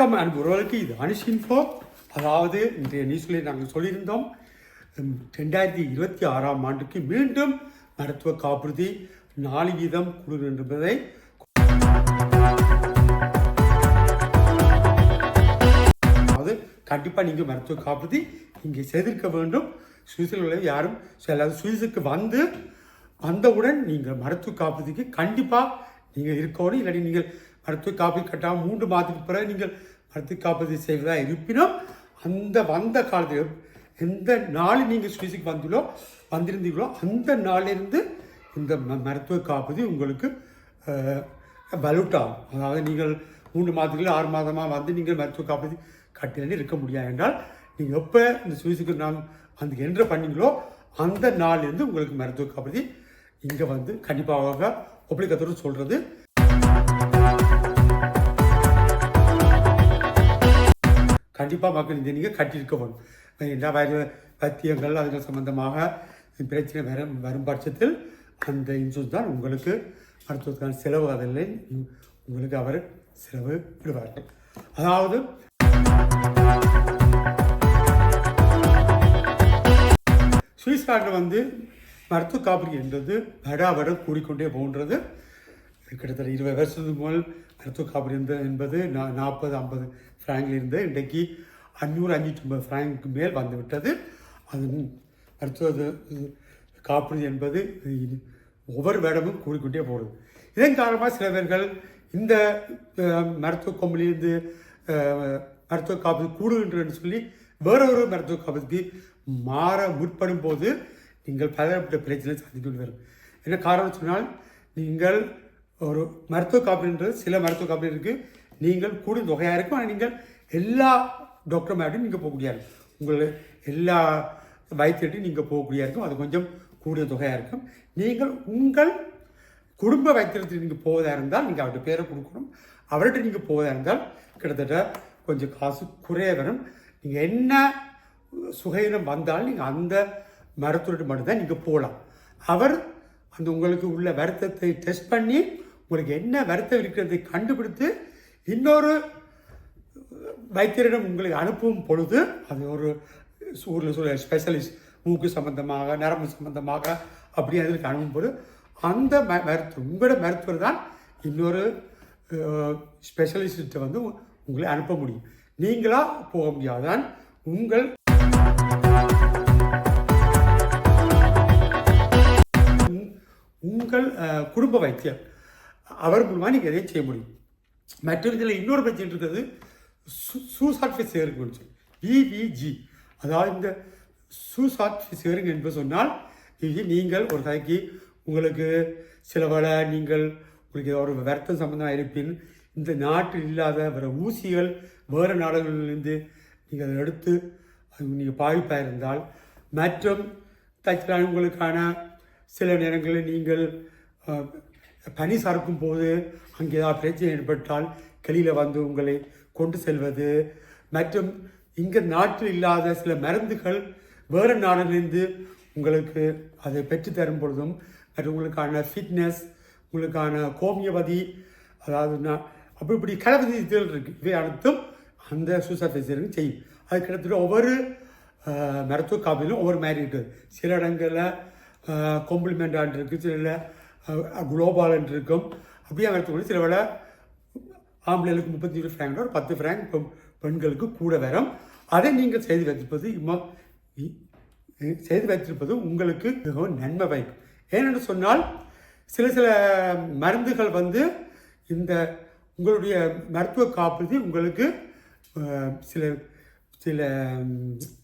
வணக்கம் அன்பு உறவுகளுக்கு. இது அனுஷின்ஃபோ அதாவது இன்றைய நியூஸ்களில் நாங்கள் சொல்லியிருந்தோம் ரெண்டாயிரத்தி இருபத்தி ஆறாம் ஆண்டுக்கு மீண்டும் மருத்துவ காப்புறுதி நாலு வீதம் குழு என்பதை அதாவது கண்டிப்பாக நீங்கள் மருத்துவ காப்புறுதி இங்கே செய்திருக்க வேண்டும். சுவிசில் உள்ள யாரும் அதாவது சுவிஸுக்கு வந்து வந்தவுடன் நீங்கள் மருத்துவ காப்பீட்டுக்கு கண்டிப்பாக நீங்கள் இருக்கணும். இல்லாட்டி நீங்கள் மருத்துவ காப்பீடு கட்டாமல் மூன்று மாதத்துக்கு பிறகு நீங்கள் மருத்துவ காப்பீடு செய்வதாக இருப்பினும் அந்த வந்த காலத்தில் எந்த நாள் நீங்கள் சுவிஸுக்கு வந்தீங்களோ வந்திருந்தீங்களோ அந்த நாளிலிருந்து இந்த ம- மருத்துவ காப்பீடு உங்களுக்கு பலூட் ஆகும். அதாவது நீங்கள் மூன்று மாதத்துக்குள்ள ஆறு மாதமாக வந்து நீங்கள் மருத்துவ காப்பீடு கட்டிலே இருக்க முடியாது என்றால் நீங்கள் எப்போ இந்த சுவிஸுக்கு நான் வந்து என்ன பண்ணீங்களோ அந்த நாளிலிருந்து உங்களுக்கு மருத்துவ காப்பீடு இங்கே வந்து கண்டிப்பாக ஒப்பளிக்கத்தோடு சொல்கிறது கண்டிப்பாக மக்கள் இந்த நீங்கள் கட்டியிருக்க வேணும் எல்லா வயது பத்தியங்கள் அதுகள் சம்பந்தமாக பிரச்சனை வரும் வரும் பட்சத்தில் அந்த இன்சூரன்ஸ் தான் உங்களுக்கு மருத்துவத்துக்கான செலவு. அதில் உங்களுக்கு அவர் செலவு விடுவார்கள் அதாவது சுவிஸ் நாட்டில் வந்து மருத்துவ காப்பீடு என்பது வட கூடிக்கொண்டே போன்றது. கிட்டத்தட்ட இருபது வருஷத்துக்கு முதல் மருத்துவ காப்பீடு என்பது நா- நாற்பது ஐம்பது ஃப்ராங்கில் இருந்து இன்றைக்கு அஞ்சூறு அஞ்சூற்றி ஐம்பது ஃப்ராங்க்கு மேல் வந்துவிட்டது அது மருத்துவ காப்பீடு என்பது ஒவ்வொரு வேடமும் கூறிக்கொண்டே போகிறது. இதன் காரணமாக சில பேர்கள் இந்த மருத்துவ கொம்பிலிருந்து மருத்துவ காப்பீடு கூடுகின்றன்னு சொல்லி வேற ஒரு மருத்துவ காப்பீடுக்கு மாற முற்படும் போது நீங்கள் பலப்பட்ட பிரச்சனை சந்தித்து வரும். என்ன காரணம் சொன்னால் நீங்கள் ஒரு மருத்துவ காப்பீடுன்றது சில மருத்துவ காப்பீடு இருக்குது நீங்கள் கூடும் தொகையாக இருக்கும். ஆனால் நீங்கள் எல்லா டாக்டருமேட்டையும் நீங்கள் போகக்கூடிய இருக்கும். உங்கள் எல்லா வைத்தியத்தையும் நீங்கள் போகக்கூடிய இருக்கும். அது கொஞ்சம் கூடிய தொகையாக இருக்கும். நீங்கள் உங்கள் குடும்ப வைத்தியத்தில் நீங்கள் போவதாக இருந்தால் நீங்கள் அவர்கிட்ட பேரை கொடுக்கணும். அவர்கிட்ட நீங்கள் போவதாக இருந்தால் கிட்டத்தட்ட கொஞ்சம் காசு குறைய வரும் நீங்கள் என்ன சுகையினம் வந்தாலும் நீங்கள் அந்த மருத்துவர்கிட்ட மட்டும்தான் நீங்கள் போகலாம். அவர் அந்த உங்களுக்கு உள்ள வருத்தத்தை டெஸ்ட் பண்ணி உங்களுக்கு என்ன வருத்தம் இருக்கிறதை கண்டுபிடித்து இன்னொரு வைத்தியரிடம் உங்களுக்கு அனுப்பும் பொழுது அது ஒரு ஊரில் சொல்ல ஸ்பெஷலிஸ்ட் மூக்கு சம்பந்தமாக நரம்பு சம்பந்தமாக அப்படி அதுக்கு அனுப்பும்போது அந்த ம- மருத்துவர் உங்களோட மருத்துவர் தான் இன்னொரு ஸ்பெஷலிஸ்ட்டை வந்து உங்களை அனுப்ப முடியும். நீங்களா போக முடியாதான் உங்கள் உங்கள் குடும்ப வைத்தியர். அவர் மூலமாக நீங்கள் எதையும் செய்ய முடியும். மற்றொரு இதில் இன்னொரு பிரச்சனை இருக்கிறது சூசாட் சேருங்கன்னு சொல்லி விவிஜி அதாவது இந்த சூசாட் சேருங்க என்று சொன்னால் இது நீங்கள் ஒரு கதைக்கு உங்களுக்கு சில வேளை நீங்கள் உங்களுக்கு ஒரு வருத்தம் சம்பந்தமாக இருப்பின் இந்த நாட்டில் இல்லாத வேறு ஊசிகள் வேறு நாடுகளிலிருந்து நீங்கள் அதை எடுத்து அது நீங்கள் பாதிப்பாக இருந்தால் மற்றும் தச்சலான உங்களுக்கான சில நேரங்களில் நீங்கள் பனி சறுக்கும் போது அங்கே ஏதாவது பிரச்சனை ஏற்பட்டால் கெளியில் வந்து உங்களை கொண்டு செல்வது. மற்றும் இங்கே நாட்டில் இல்லாத சில மருந்துகள் வேறு நாடுகளிலிருந்து உங்களுக்கு அதை பெற்று தரும் பொழுதும் மற்றும் உங்களுக்கான ஃபிட்னஸ் உங்களுக்கான கோமியபதி அதாவது நான் அப்படி இப்படி கலபதி இருக்குது இவை அனைத்தும் அந்த சுசர்ஃபேஸருக்கு செய்யும். அது கிட்டத்தட்ட ஒவ்வொரு மருத்துவ காப்பீடும் ஒவ்வொரு மாதிரி இருக்குது சில இடங்களில் காம்ப்ளிமெண்டான் இருக்குது சில குளோபாலன் இருக்கும் அப்படியே மருத்துவ சில வேலை ஆம்பளைகளுக்கு முப்பத்தி ஏழு ஃப்ராங்கோட ஒரு பத்து ஃப்ராங்க் பெண் பெண்களுக்கு கூட வரும். அதை நீங்கள் செய்து வைத்திருப்பது இம்மா செய்து வைத்திருப்பது உங்களுக்கு மிகவும் நன்மை வைக்கும் ஏனென்று சொன்னால் சில சில மருந்துகள் வந்து இந்த உங்களுடைய மருத்துவ காப்பீடு உங்களுக்கு சில சில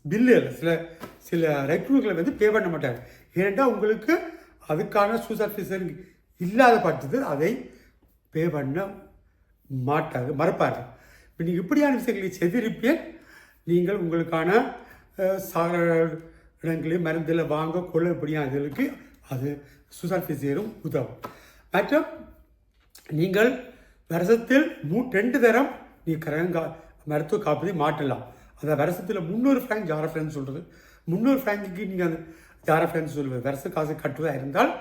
பில்லுகள் சில சில ரெக்ரூட்களை வந்து பே பண்ண மாட்டாங்க ஏனென்றால் உங்களுக்கு அதுக்கான சூசர்ஃபிசர் இல்லாத பட்சத்தில் அதை பே பண்ண மாட்டாங்க மறப்பார்கள் இப்போ நீங்கள் இப்படியான விஷயங்களை செய்திருப்பேன் நீங்கள் உங்களுக்கான சார இடங்களில் மருந்தில் வாங்க கொள்ள இப்படியான அது சுசர்ஃபிசியரும் உதவும். மற்றும் நீங்கள் வருஷத்தில் மூ ரெண்டு தரம் நீ கரங்கா மருத்துவ காப்பீடு மாட்டலாம் அந்த வருஷத்தில் முந்நூறு ஃப்ராங்க் ஜார ஃப்ராங்க் சொல்கிறது முந்நூறு ஃப்ராங்குக்கு நீங்கள் அந்த யாரை ஃப்ரெண்ட்ஸ் சொல்லுவேன். வருஷ காசு கட்டுவதாக இருந்தால்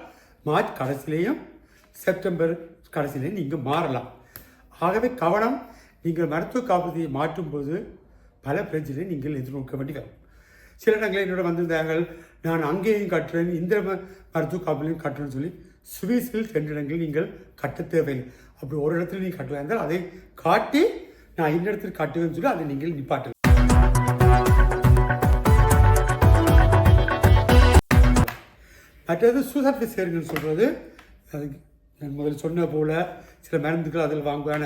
மார்ச் கடைசிலேயும் செப்டம்பர் கடைசியிலையும் நீங்கள் மாறலாம். ஆகவே கவனம் நீங்கள் மருத்துவ காப்பீதியை மாற்றும்போது பல பிரச்சனை நீங்கள் எதிர்நோக்க வேண்டி வரும். சில இடங்களில் என்னோட வந்திருந்தார்கள் நான் அங்கேயும் கட்டுறேன் இந்த மருத்துவ காப்பீலையும் கட்டுறேன்னு சொல்லி சுவிஸில் ரெண்டு இடங்களில் நீங்கள் கட்ட தேவையில்லை. அப்படி ஒரு இடத்துல நீங்கள் கட்டுவா இருந்தால் அதை காட்டி நான் இந்த இடத்துல கட்டுவேன்னு சொல்லி அதை நீங்கள் நிப்பாட்டலாம். அடுத்தது சூசாட் சேருங்கன்னு சொல்கிறது நான் முதல்ல சொன்ன போல் சில மருந்துகள் அதில் வாங்குவான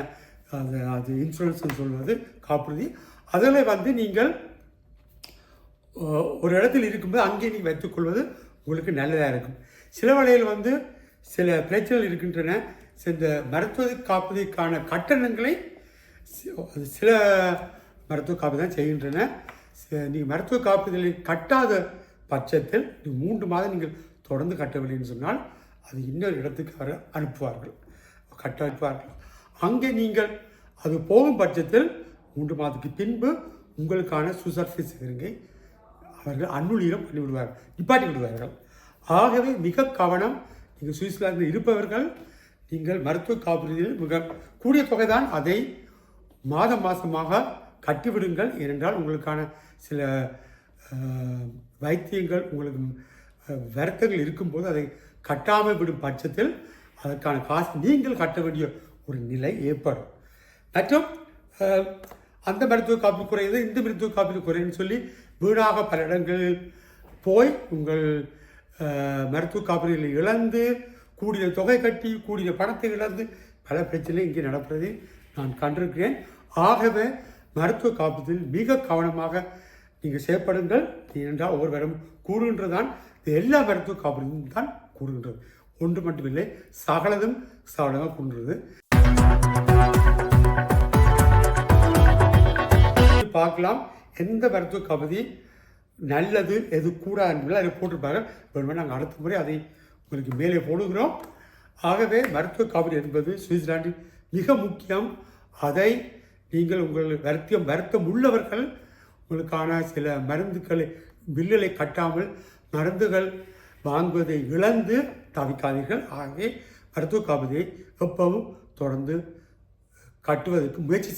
அது அது இன்சூரன்ஸ்னு சொல்வது காப்புறுதி. அதில் வந்து நீங்கள் ஒரு இடத்தில் இருக்கும்போது அங்கே நீங்கள் வைத்துக்கொள்வது உங்களுக்கு நல்லதாக இருக்கும். சில வேளையில் வந்து சில பிரச்சனைகள் இருக்கின்றன. இந்த மருத்துவ காப்பீதுக்கான கட்டணங்களை அது சில மருத்துவ காப்பீடு தான் செய்கின்றன. நீங்கள் மருத்துவ காப்பீடுகளை கட்டாத பட்சத்தில் மூன்று மாதம் நீங்கள் தொடர்ந்து கட்டவில்லைன்னு சொன்னால் அது இன்னொரு இடத்துக்கு அவரை அனுப்புவார்கள். கட்ட அனுப்புவார்கள் அங்கே நீங்கள் அது போகும் பட்சத்தில் மூன்று மாதத்துக்கு பின்பு உங்களுக்கான சுசர்ஃபீஸ் இருங்கை. அவர்கள் அன்னுளீரம் பண்ணி விடுவார்கள் நிப்பாட்டி விடுவார்கள். ஆகவே மிக கவனம் நீங்கள் சுவிட்சர்லாந்தில் இருப்பவர்கள் நீங்கள் மருத்துவ காப்பீட்டில் மிக கூடிய தொகை தான் அதை மாதம் மாதமாக கட்டிவிடுங்கள். ஏனென்றால் உங்களுக்கான சில வைத்தியங்கள் உங்களுக்கு வருத்தங்கள் இருக்கும்போது அதை கட்டாமல் விடும் பட்சத்தில் அதற்கான காசு நீங்கள் கட்ட வேண்டிய ஒரு நிலை ஏற்படும். மற்றும் அந்த மருத்துவ காப்பீடு குறையுது இந்த மருத்துவ காப்பீடு குறையுன்னு சொல்லி வீணாக பல இடங்களில் போய் உங்கள் மருத்துவ காப்பீடுகளை இழந்து கூடிய தொகை கட்டி கூடிய பணத்தை இழந்து பல பிரச்சனை இங்கே நடப்பதை நான் கண்டிருக்கிறேன். ஆகவே மருத்துவ காப்பீட்டில் மிக கவனமாக நீங்கள் செயற்படுங்கள். ஏனென்றால் ஒவ்வொருவரும் கூறுகின்றதான் இது எல்லா மருத்துவ காப்பீடும் தான் கூறுகின்றது. ஒன்று மட்டுமில்லை சகலதும் சகலமாக கூறுகிறது பார்க்கலாம் எந்த மருத்துவ காப்பீதி நல்லது எது கூடாது என்பதை அதை போட்டிருப்பாங்க வேணுமே நாங்கள் அடுத்த முறை அதை உங்களுக்கு மேலே போடுகிறோம். ஆகவே மருத்துவ காப்பீடு என்பது சுவிட்சர்லாண்டில் மிக முக்கியம். அதை நீங்கள் உங்கள் வருத்தம் வருத்தம் உள்ளவர்கள் உங்களுக்கான சில மருந்துகளை பில்லுகளை கட்டாமல் மருந்துகள் வாங்குவதை இழந்து தவிக்காதீர்கள். ஆகவே மருத்துவ காப்பீதியை எப்பவும் தொடர்ந்து கட்டுவதற்கு முயற்சி